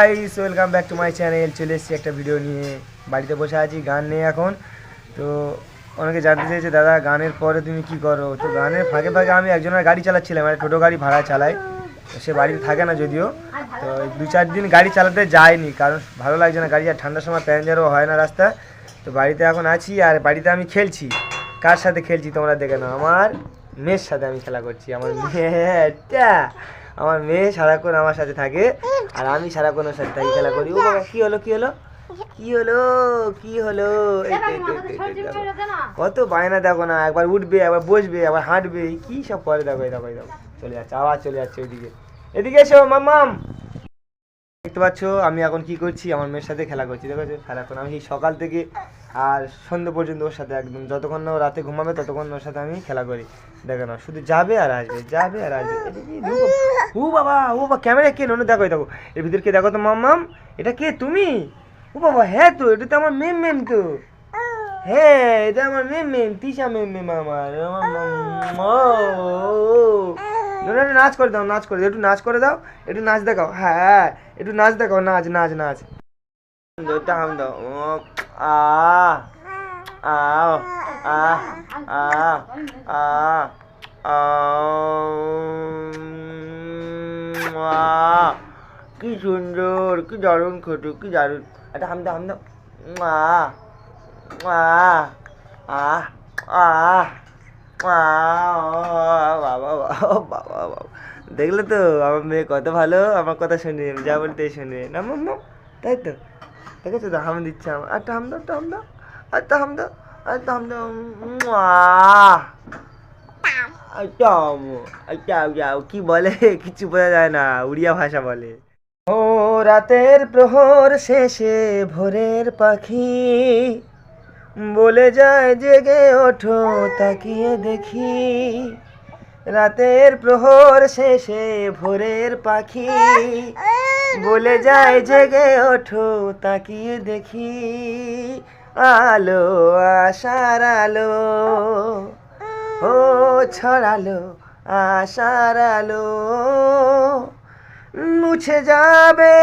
Guys welcome back to my channel চলে এসেছি একটা ভিডিও নিয়ে। বাড়িতে বসে আছি, গান নেই এখন। তো অনেকে জানতে চেয়েছে, দাদা, গানের পরে তুমি কি করো? তো গানের ফাঁকে ফাঁকে আমি একজনের গাড়ি চালাচ্ছিলাম মানে টোটো গাড়ি ভাড়া চালাই। সে বাড়িতে থাকে না যদিও। তো দু চার দিন গাড়ি চালাতে যায়নি, কারণ ভালো লাগছে না। গাড়ি আর ঠান্ডার সময় প্যাঞ্জারও হয় না রাস্তা। তো বাড়িতে এখন আছি আর বাড়িতে আমি খেলছি। কার সাথে খেলছি তোমরা দেখে নাও। আমার মেয়ের সাথে আমি খেলা করছি। আমার মেয়েটা, আমার মেয়ে সারাক্ষণ আমার সাথে থাকে। আর আমি সারাক্ষণ ওর সাথে খেলা করি। ও বাবা কি হলো কি হলো? কি হলো কি হলো? কত বায়না দেখো না একবার উঠবে একবার বসবে আবার হাঁটবে কি সব করে দেখো দেখো এই দেখো। চলে যাচ্ছে আবার চলে যাচ্ছে ওইদিকে। এদিকে এসো মাম্মাম। দেখতে পাচ্ছ আমি এখন কি করছি আমার মেয়ের সাথে খেলা করছি দেখো সারাক্ষণ আমি সকাল থেকে আর সন্ধ্যে পর্যন্ত ওর সাথে একদম যতক্ষণ না রাতে ঘুমাবে ততক্ষণ ওর সাথে আমি খেলা করি। দেখো না শুধু যাবে আর আসবে যাবে আর আসবে। ও বাবা ও বাবা ক্যামেরা কে? ননু দেখো দেখো। এর ভিতর কে? দেখো তো মাম্মাম এটা কে? তুমি? ও বাবা হ্যাঁ তো এটা তো আমার মেম মেম তো। হ্যাঁ এটা আমার মেম মেম তিশা মেম মেম আমার। ও, না, নাচ করে দাও নাচ করে দাও। একটু নাচ করে দাও একটু নাচ দেখাও। হ্যাঁ একটু নাচ দেখাও নাচ নাচ নাচ। হাম দাও। আ আ আ আ আ আ কি সুন্দর কি দারুণ খটু কি দারুণ। এটা হাম দাও হাম দাও। মা আ আ আ। বাবা বাবা বাবা দেখলে তো আমার মেয়ে কত ভালো, আমার কথা শুনে যা বলতে শুনে না মাম্মা তাই তো। দেখেছ তো হাম দিচ্ছে আমার। একটা হাম দাও একটা হাম দাও একটা হাম দাও। একটা হাম দাও কি বলে? কিছু বোঝা যায় না, উড়িয়া ভাষা বলে। ও রাতের প্রহর শেষে ভোরের পাখি বলে যায়, জেগে ওঠো, তাকিয়ে দেখি। রাতের প্রহর শেষে ভোরের পাখি বলে যায়, জেগে ওঠো, তাকিয়ে দেখি। আলো, আশার আলো, ও ছড়ালো, আশার আলো। মুছে যাবে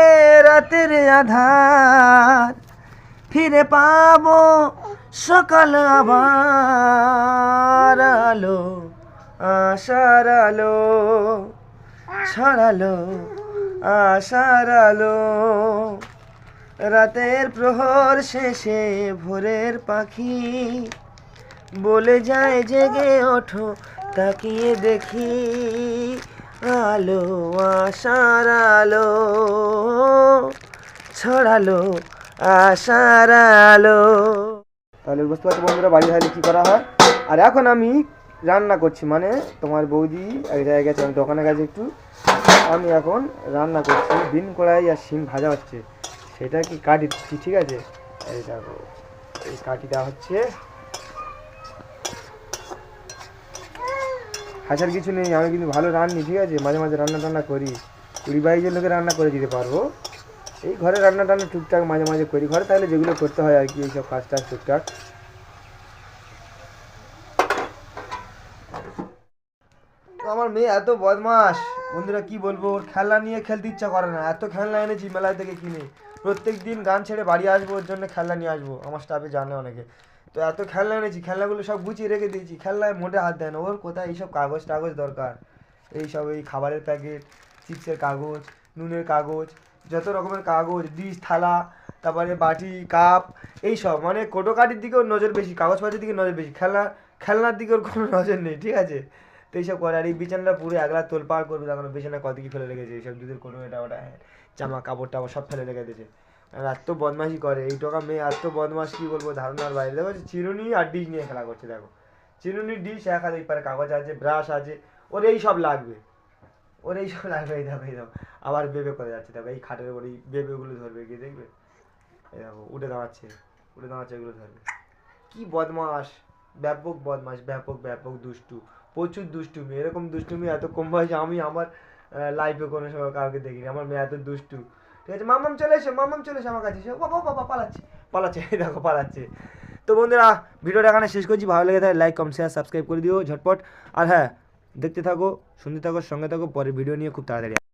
রাতের আধার, ফিরে পাবো সকাল আবার আলো, আশার আলো ছড়ালো আশার আলো। রাতের প্রহর শেষে ভোরের পাখি বলে যায়, জেগে ওঠো, তাকিয়ে দেখি আলো, আশার আলো, ছড়ালো, আশার আলো। তাহলে বুঝতে পারছ বন্ধুরা, বাড়ি তাহলে কী করা হয়? আর এখন আমি রান্না করছি মানে তোমার বৌদি এক জায়গায় গেছে, আমি দোকানে গেছে একটু। আমি এখন রান্না করছি, বিন কড়াই আর শিম ভাজা হচ্ছে। সেটা কি কাটি দিচ্ছি ঠিক আছে? এই দেখো, এই কাটিটা হচ্ছে। হাসার কিছু নেই, আমি কিন্তু ভালো রান্নি, ঠিক আছে? মাঝে মাঝে রান্না টান্না করি। কুড়ি বাইশের লোকে রান্না করে দিতে পারব। এই ঘরে রান্না টান্না টুকটাক মাঝে মাঝে করি। ঘরে তাহলে যেগুলো করতে হয় আর কি, এইসব কাজ টাজ টুকটাক আমার মেয়ে এত বদমাস বন্ধুরা কি বলব? ওর খেলনা নিয়ে খেলতে ইচ্ছা করে না। এত খেলনা এনেছি মেলা থেকে কিনে। প্রত্যেক দিন গান ছেড়ে বাড়ি আসব, ওর জন্য খেলনা নিয়ে আসব। আমার স্টাফে জানে অনেকে। তো এত খেলনা এনেছি, খেলনাগুলো সব গুছিয়ে রেখে দিয়েছি। খেলনায় মোটে হাত দেয় না। ওর কোথায় এইসব কাগজ টাগজ দরকার? এইসব, এই খাবারের প্যাকেট, চিপসের কাগজ, নুনের কাগজ যত রকমের কাগজ ডিশ থালা তারপরে বাটি কাপ এই সব। মানে কোটোকাটির দিকে ওর নজর বেশি কাগজপত্রের দিকে নজর বেশি খেলনা খেলনার দিকে ওর কোনো নজর নেই ঠিক আছে? তো এইসব করে আর এই বিছানাটা পুরো একলা তোলপাড় করবে দেখো না বিছানা কত কি ফেলে রেখেছে এইসব দুধের কোনো এটা ওটা হ্যাঁ, জামা কাপড় টাপড় সব ফেলে রেখে দিয়েছে। আর এত বদমাশি করে এই টোকা মেয়ে এত বদমাশ কী বলব ধারণার বাইরে। দেখো চিরুনি আর ডিশ নিয়ে খেলা করছে দেখো। চিরুনি ডিশ এক হাতে পারে কাগজ আছে ব্রাশ আছে ওর এই সব লাগবে। ওর এই সব লাগবে এই দেখো এই দেখো। আবার বেবে করে যাচ্ছে, দেখো, এই খাটের উপর এই বেবেগুলো ধরবে, গিয়ে দেখবে? এই দেখো, উঠে দাঁড়াচ্ছে উঠে দাঁড়াচ্ছে, এগুলো ধরবে। কি বদমাস ব্যাপক বদমাস ব্যাপক ব্যাপক দুষ্টু, প্রচুর দুষ্টুমি, এরকম দুষ্টুমি এত কম বয়সে আমি আমার লাইফে কোনো সময় কাউকে দেখিনি, আমার মেয়ে এত দুষ্টু। ঠিক আছে, মামাম চলে এসো, মামাম চলে এসো আমার কাছে এসো বাবা বাবা পালাচ্ছে পালাচ্ছে দেখো, পালাচ্ছে। তো বন্ধুরা, ভিডিওটা এখানে শেষ করছি, ভালো লেগে থাকে লাইক কম শেয়ার সাবস্ক্রাইব করে দিও, ঝটপট। আর হ্যাঁ দেখতে থাকো শুনতে থাকো সঙ্গে থাকো পরে ভিডিও নিয়ে খুব তাড়াতাড়ি